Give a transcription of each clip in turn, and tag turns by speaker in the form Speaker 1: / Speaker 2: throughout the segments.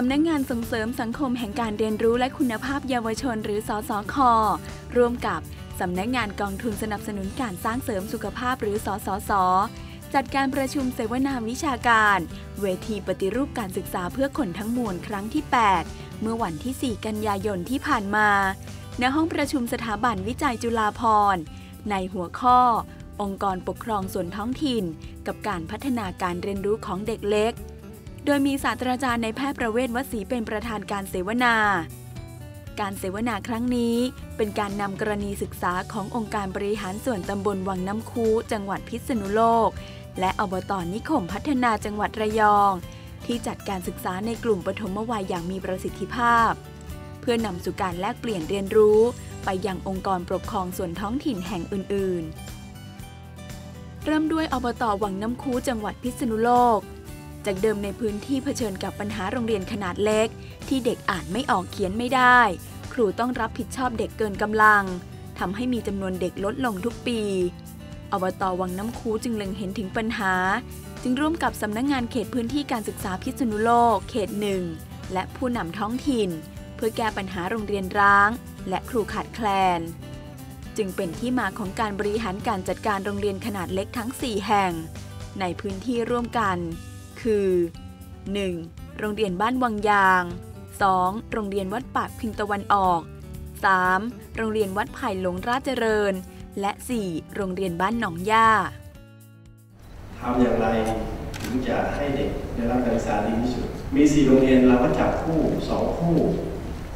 Speaker 1: สำนักงงานส่งเสริมสังคมแห่งการเรียนรู้และคุณภาพเยาวชนหรือสอสอคร่วมกับสำนักงงานกองทุนสนับสนุนการสร้างเสริมสุขภาพหรือสอสสจัดการประชุมเสวนาวิชาการ เวทีปฏิรูปการศึกษาเพื่อคนทั้งมวลครั้งที่ 8 เมื่อวันที่ 4 กันยายนที่ผ่านมา ณห้องประชุมสถาบันวิจัยจุฬาภรณ์ในหัวข้อ องค์กรปกครองส่วนท้องถิ่น กับการพัฒนาการเรียนรู้ของเด็กเล็ก โดยมีศาสตราจารย์ในแพทย์ประเวศวสีเป็นประธานการเสวนา การเสวนาครั้งนี้เป็นการนำกรณีศึกษาขององค์การบริหารส่วนตำบลวังน้ำคู จังหวัดพิษณุโลก และอบตนิคมพัฒนาจังหวัดระยอง ที่จัดการศึกษาในกลุ่มปฐมวัยอย่างมีประสิทธิภาพ เพื่อนำสู่การแลกเปลี่ยนเรียนรู้ ไปยังองค์กรปกครองส่วนท้องถิ่นแห่งอื่น ๆ เริ่มด้วยอบตวังน้ำคูจังหวัดพิษณุโลก จากเดิมในพื้นที่เผชิญกับปัญหาโรงเรียนขนาดเล็ก ที่เด็กอ่านไม่ออกเขียนไม่ได้ ครูต้องรับผิดชอบเด็กเกินกำลังทำให้มีจำนวนเด็กลดลงทุกปี อบตวังน้ำคูจึงเล็งเห็นถึงปัญหา จึงร่วมกับสำนักงงานเขตพื้นที่การศึกษาพิษณุโลกเขตหนึ่งและผู้นำท้องถิ่น เพื่อแก้ปัญหาโรงเรียนร้าง และครูขาดแคลน จึงเป็นที่มาของการบริหารการจัดการโรงเรียนขนาดเล็กทั้ง 4 แห่ง ในพื้นที่ร่วมกัน คือ 1. โรงเรียนบ้านวังยาง 2. โรงเรียนวัดปากพิงตะวันออก 3. โรงเรียนวัดไผ่หลงราชเจริญ และ 4. โรงเรียนบ้านหนองย่า
Speaker 2: ทำอย่างไรถึงจะให้เด็กได้รับการศึกษาดีที่สุด มีสี่โรงเรียนเราก็จับคู่สองคู่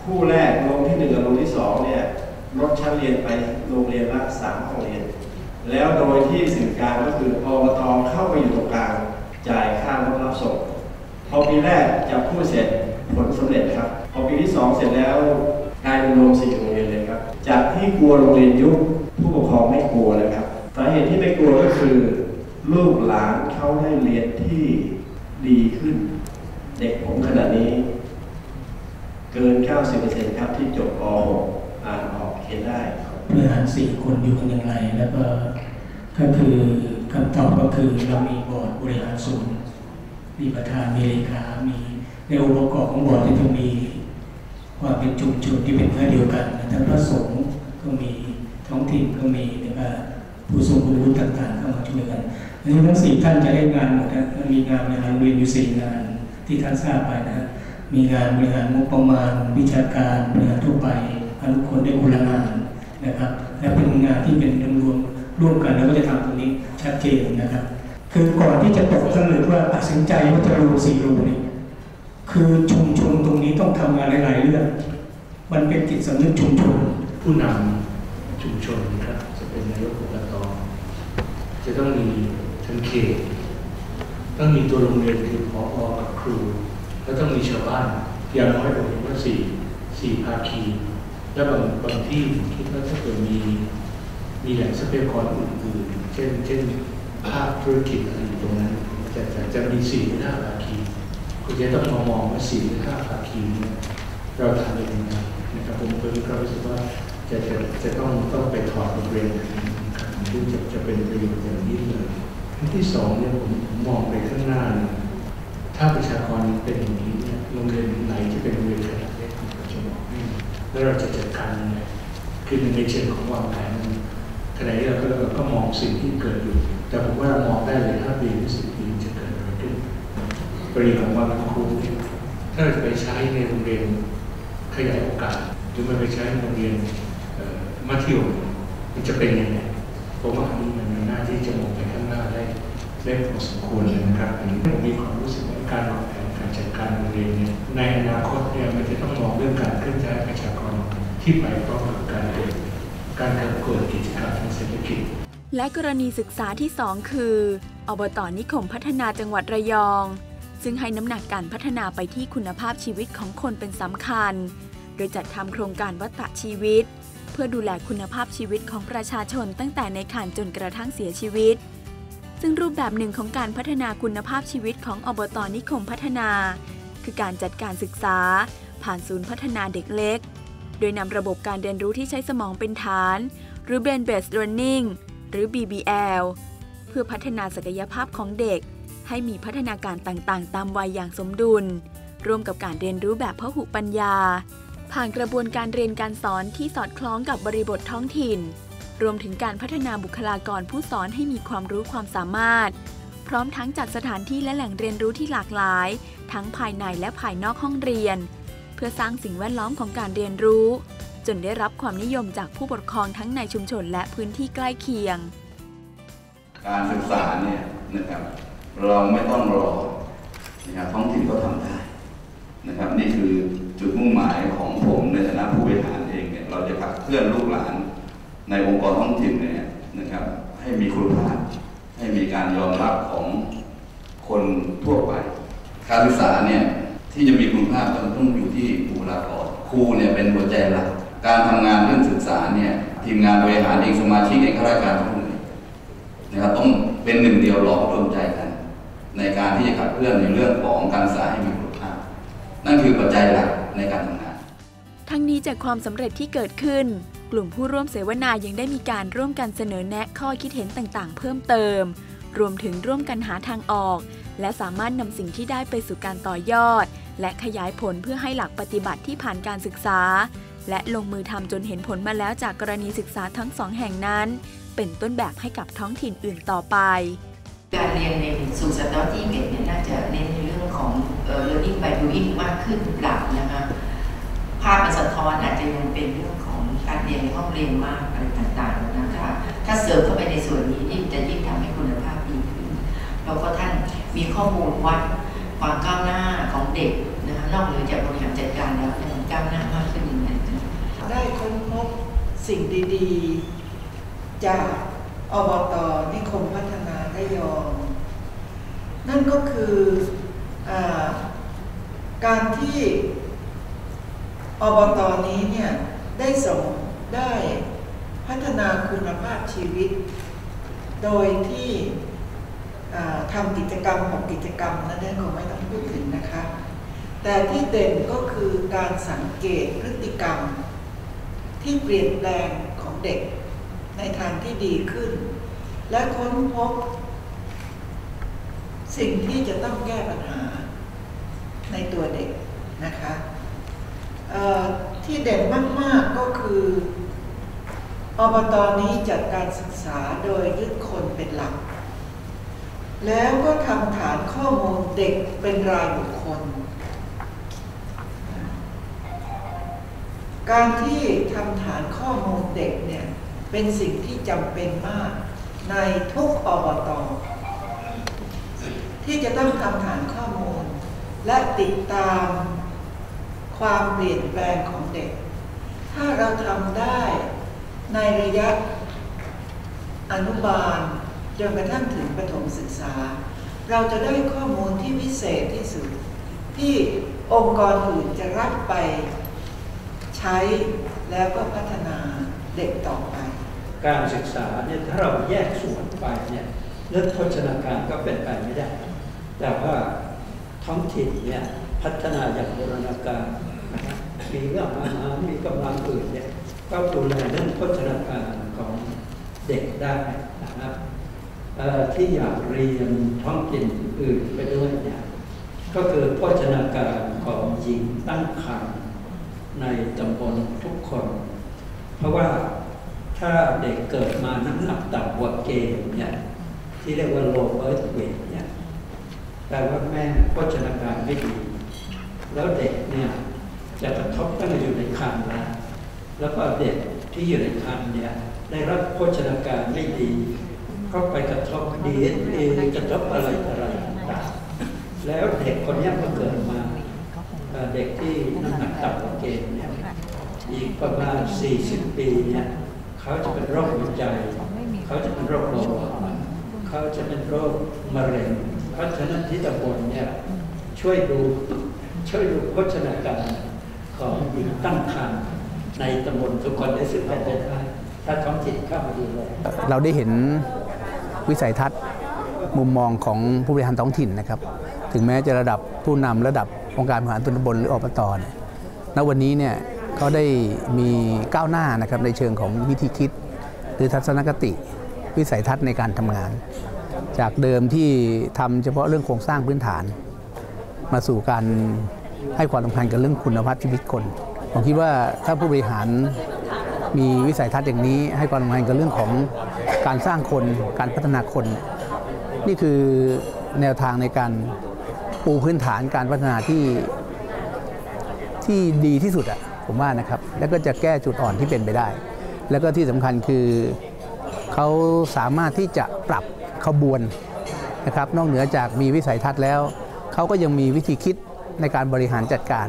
Speaker 2: คู่แรกโรงที่หนึ่งกับโรงที่สองเนี่ยลดชั้นเรียนไปโรงเรียนละสามห้องเรียน แล้วโดยที่สื่อกลางก็คืออบตเข้าไปอยู่ตรงกลาง จ่ายค่ารถรับส่งพอปีแรกจับคู่เสร็จผลสำเร็จครับ พอปีที่สองเสร็จแล้วกลายเป็นโรงสี่โรงเรียนเลยครับ จากที่กลัวโรงเรียนยุบผู้ปกครองไม่กลัวแล้วครับสาเหตุที่ไม่กลัวก็คือ ลูกหลานเขาได้เรียนที่ดีขึ้น เด็กผมขณะนี้ เกิน 90%ครับที่จบป .6 อ่านออกเขียนได้ครับ
Speaker 3: บริหารสี่คนอยู่กันอย่างไร แล้วก็ก็คือ คำตอบก็คือเรามีบอร์ดบริหารศูนย์มีประธานมีเลขา มีในองค์ประกอบของบอร์ดที่จะมีความเป็นชุมชนที่เป็นเพื่อเดียวกันทั้งพระสงฆ์ก็มีท้องถิ่นก็มีแล้วก็ผู้ทรงคุณวุฒิต่างๆเข้ามาช่วยกันอันนี้ทั้งสี่ท่านจะได้งานหมดนะมีงานบริหารโรงเรียนอยู่สี่งาน ที่ท่านทราบไปนะมีงานบริหารงบประมาณ วิชาการบริหารทั่วไปอนุคนได้คนลงานนะครับ และเป็นงานที่เป็นรวม ร่วมกันแล้วก็จะทำตรงนี้ชัดเจนนะครับ คือก่อนที่จะตกผลึกว่าตัดสินใจว่าจะรูสี่รูนี่คือชุมชนตรงนี้ต้องทำงานหลาย ๆ เรื่อง มันเป็นจิตสำนึกชุมชน
Speaker 4: ผู้นำชุมชนนะครับ จะเป็นนายกอบตจะต้องมีทั้งเขตต้องมีตัวโรงเรียนคือพอกับครู แล้วต้องมีชาวบ้านอย่างน้อยผมว่าสี่สี่ภาคี แล้วบางบางที่ผมคิดว่าถ้าเกิดมี มีแหล่งทรัพยากรอื่นๆ เช่น เช่นภาคธุรกิจอะไรอยู่ตรงนั้นจะจะจะมีสี่หรือห้าภาคีคุณจะต้องมามองว่าสี่หรือห้าภาคีเนี่ยเราทำยังไงนะครับผมเพิ่งก็รู้สึกว่าจะจะจะต้องต้องไปถอดบทเรียนนะครับซึ่งจะจะเป็นประโยชน์อย่างยิ่งเลยอันที่สองเนี่ยผมผมมองไปข้างหน้าเนี่ยถ้าประชากรเป็นอย่างนี้เนี่ยโรงเรียนไหนที่เป็นโรงเรียนขนาดเล็กมันก็จะมาะไม่เหมาะแล้วเราจะจัดการยังไงคือในเชิงของวางแผน ขณะนี้เราก็เราก็มองสิ่งที่เกิดอยู่ แต่ผมว่าเรามองได้เลยห้าปีหรือสิบปีจะเกิดอะไรขึ้นกรณีของวันครูเนี่ยถ้าเราจะไปใช้ในโรงเรียนขยายโอกาส หรือมันไปใช้ในโรงเรียนมัธยมมันจะเป็นยังไงผมว่าอันนี้มันมีหน้าที่จะมองไปข้างหน้าได้ได้พอสมควรเลยนะครับอันนี้ผมมีความรู้สึกว่าการวางแผนการจัดการโรงเรียนเนี่ยในอนาคตเนี่ยมันจะต้องมองเรื่องการเคลื่อนย้ายประชากรที่ไปพร้อมกับการเกิด การเกิดเกิดกิจการทางเศรษฐกิจ
Speaker 1: และกรณีศึกษาที่ 2 คือ อบตนิคมพัฒนาจังหวัดระยอง ซึ่งให้น้ำหนักการพัฒนาไปที่คุณภาพชีวิตของคนเป็นสำคัญ โดยจัดทำโครงการวัตชีวิต เพื่อดูแลคุณภาพชีวิตของประชาชนตั้งแต่ในขันจนกระทั่งเสียชีวิต ซึ่งรูปแบบหนึ่งของการพัฒนาคุณภาพชีวิตของอบตนิคมพัฒนา คือการจัดการศึกษา ผ่านศูนย์พัฒนาเด็กเล็ก โดยนำระบบการเรียนรู้ที่ใช้สมองเป็นฐาน หรือ Brain Based Learning หรือ BBL เพื่อพัฒนาศักยภาพของเด็ก ให้มีพัฒนาการต่างๆ ตามวัยอย่างสมดุล ร่วมกับการเรียนรู้แบบพหุปัญญา ผ่านกระบวนการเรียนการสอนที่สอดคล้องกับบริบทท้องถิ่น รวมถึงการพัฒนาบุคลากรผู้สอนให้มีความรู้ความสามารถ พร้อมทั้งจัดสถานที่และแหล่งเรียนรู้ที่หลากหลาย ทั้งภายในและภายนอกห้องเรียน พื่อสร้างสิ่งแวดล้อมของการเรียนรู้ จนได้รับความนิยมจากผู้ปกครองทั้งในชุมชนและพื้นที่ใกล้เคียง
Speaker 5: การศึกษาเนี่ยนะครับเราไม่ต้องรอนะครับท้องถิ่นก็ทำได้นะครับนี่คือจุดมุ่งหมายของผมในฐานะผู้บริหารเองเนี่ยเราจะขับเคลื่อนลูกหลานในองค์กรท้องถิ่นเนี่ยนะครับให้มีคุณภาพให้มีการยอมรับของคนทั่วไป การศึกษาเนี่ย ที่จะมีคุณภาพมันต้องอยู่ที่บุคลากรครูเนี่ยเป็นหัวใจหลัก การทำงานเรื่องศึกษาเนี่ยทีมงานบริหารเองสมาชิกเองข้าราชการทุกคนนะครับต้องเป็นหนึ่งเดียวหลอมรวมใจกัน ในการที่จะขับเคลื่อนในเรื่องของการศึกษาให้มีคุณภาพ นั่นคือปัจจัยหลักในการทำงาน
Speaker 1: ทั้งนี้จากความสำเร็จที่เกิดขึ้น กลุ่มผู้ร่วมเสวนายังได้มีการร่วมกันเสนอแนะข้อคิดเห็นต่างๆ เพิ่มเติม รวมถึงร่วมกันหาทางออก และสามารถนำสิ่งที่ได้ไปสู่การต่อยอด และขยายผลเพื่อให้หลักปฏิบัติที่ผ่านการศึกษา และลงมือทำจนเห็นผลมาแล้วจากกรณีศึกษาทั้งสองแห่งนั้น เป็นต้นแบบให้กับท้องถิ่นอื่นต่อไป
Speaker 6: การเรียนในสู่ศตวรรษที่21เนี่ยน่าจะเน้นในเรื่องของเอ่อ learning by doing มากขึ้นหล่านะคะภาพมันสะท้อนอาจจะยังเป็นเรื่องของการเรียนในห้องเรียนมากอะไรต่างๆนะคะถ้าเสริมเข้าไปในส่วนนี้นี่จะยิ่งทำให้คุณภาพดีขึ้นแล้วก็ท่าน มีข้อมูลวัดความก้าวหน้าของเด็กนะคะนอกเหนือจากบริหารจัดการแล้วเนี่ยมันก้าวหน้ามากขึ้นยังไง
Speaker 7: ได้ค้นพบสิ่งดีๆ จากอบตนิคมพัฒนาระยอง นั่นก็คืออการที่อบตนี้เนี่ยได้ส่งได้พัฒนาคุณภาพชีวิต โดยที่ ทำกิจกรรมของกิจกรรมนั้นคงไม่ต้องพูดถึงนะคะ แต่ที่เด่นก็คือการสังเกตพฤติกรรม ที่เปลี่ยนแปลงของเด็กในทางที่ดีขึ้น และค้นพบ สิ่งที่จะต้องแก้ปัญหาในตัวเด็กนะคะที่เด่นมาก ๆ ก็คืออบตนี้จัดการศึกษาโดยยึดคนเป็นหลัก แล้วก็ทำฐานข้อมูลเด็กเป็นรายบุคคล การที่ทำฐานข้อมูลเด็กเนี่ยเป็นสิ่งที่จำเป็นมากในทุกอบตที่จะต้องทำฐานข้อมูล และติดตามความเปลี่ยนแปลงของเด็ก ถ้าเราทำได้ในระยะอนุบาล จนกระทั่งถึงประถมศึกษา เราจะได้ข้อมูลที่วิเศษที่สุด ที่องค์กรอื่นจะรับไปใช้แล้วก็พัฒนาเด็กต่อไป
Speaker 8: การศึกษาเนี่ยถ้าเราแยกส่วนไปเนี่ยเรื่องโภชนาการก็เป็นไปไม่ได้ แต่ว่าท้องถิ่นเนี่ยพัฒนาอย่างบูรณาการมีเรื่องอาหารมีกำลังอื่นเนี่ยก็ดูแลเรื่องโภชนาการของเด็กได้นะครับ ที่อยากเรียนท้องถิ่นอื่นไปด้วยเนี่ยก็คือโภชนาการของหญิงตั้งครรภ์ในตำบลทุกคน เพราะว่าถ้าเด็กเกิดมาน้ำหนักต่ำกว่าเกณฑ์เนี่ยที่เรียกว่า low birth weight เนี่ยแปลว่าแม่โภชนาการไม่ดี แล้วเด็กเนี่ยจะกระทบตั้งแต่อยู่ในครรภ์แล้วแล้วก็เด็กที่อยู่ในครรภ์เนี่ยได้รับโภชนาการไม่ดี ก็ไปกระทบดีเอ็นเอกระทบอะไรอะไรต่างๆแล้วเด็กคนนี้ยพอเกิดมาเด็กที่น้ำหนักต่ำกว่าเกณฑ์เนี่ยอีกประมาณ 40 ปีเนี่ยเขาจะเป็นโรคหัวใจ เขาจะเป็นโรคเบาหวานเขาจะเป็นโรคมะเร็ง เพราะฉะนั้นที่ตำบลเนี่ยช่วยดูช่วยดูโภชนาการของหญิงตั้งครรภ์ในตำบลทุกคนได้สึกไปได้ถ้าท้องถิ่นเข้ามาดูแลย
Speaker 9: เราได้เห็น วิสัยทัศน์ มุมมองของผู้บริหารท้องถิ่นนะครับ ถึงแม้จะระดับผู้นำระดับองค์การบริหารส่วนตำบลหรืออบตเนี่ยณวันนี้เนี่ยเขาได้มีก้าวหน้านะครับในเชิงของวิธีคิด หรือทัศนคติ วิสัยทัศน์ในการทำงาน จากเดิมที่ทำเฉพาะเรื่องโครงสร้างพื้นฐาน มาสู่การให้ความสำคัญกับเรื่องคุณภาพชีวิตคนผมคิดว่าถ้าผู้บริหาร มีวิสัยทัศน์อย่างนี้ให้ความสำคัญกับเรื่องของการสร้างคนการพัฒนาคน นี่คือแนวทางในการปูพื้นฐานการพัฒนาที่ที่ดีที่สุดอะผมว่านะครับ แล้วก็จะแก้จุดอ่อนที่เป็นไปได้ แล้วก็ที่สำคัญคือเขาสามารถที่จะปรับขบวนนะครับ นอกเหนือจากมีวิสัยทัศน์แล้ว เขาก็ยังมีวิธีคิดในการบริหารจัดการ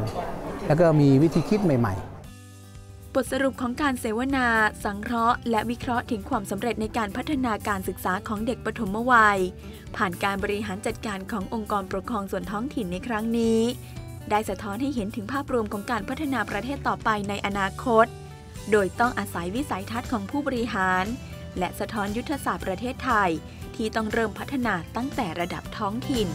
Speaker 9: แล้วก็มีวิธีคิดใหม่ ๆ
Speaker 1: บทสรุปของการเสวนา สังเคราะห์ และวิเคราะห์ถึงความสำเร็จในการพัฒนาการศึกษาของเด็กปฐมวัย ผ่านการบริหารจัดการขององค์กรปกครองส่วนท้องถิ่นในครั้งนี้ ได้สะท้อนให้เห็นถึงภาพรวมของการพัฒนาประเทศต่อไปในอนาคต โดยต้องอาศัยวิสัยทัศน์ของผู้บริหาร และสะท้อนยุทธศาสตร์ประเทศไทย ที่ต้องเริ่มพัฒนาตั้งแต่ระดับท้องถิ่น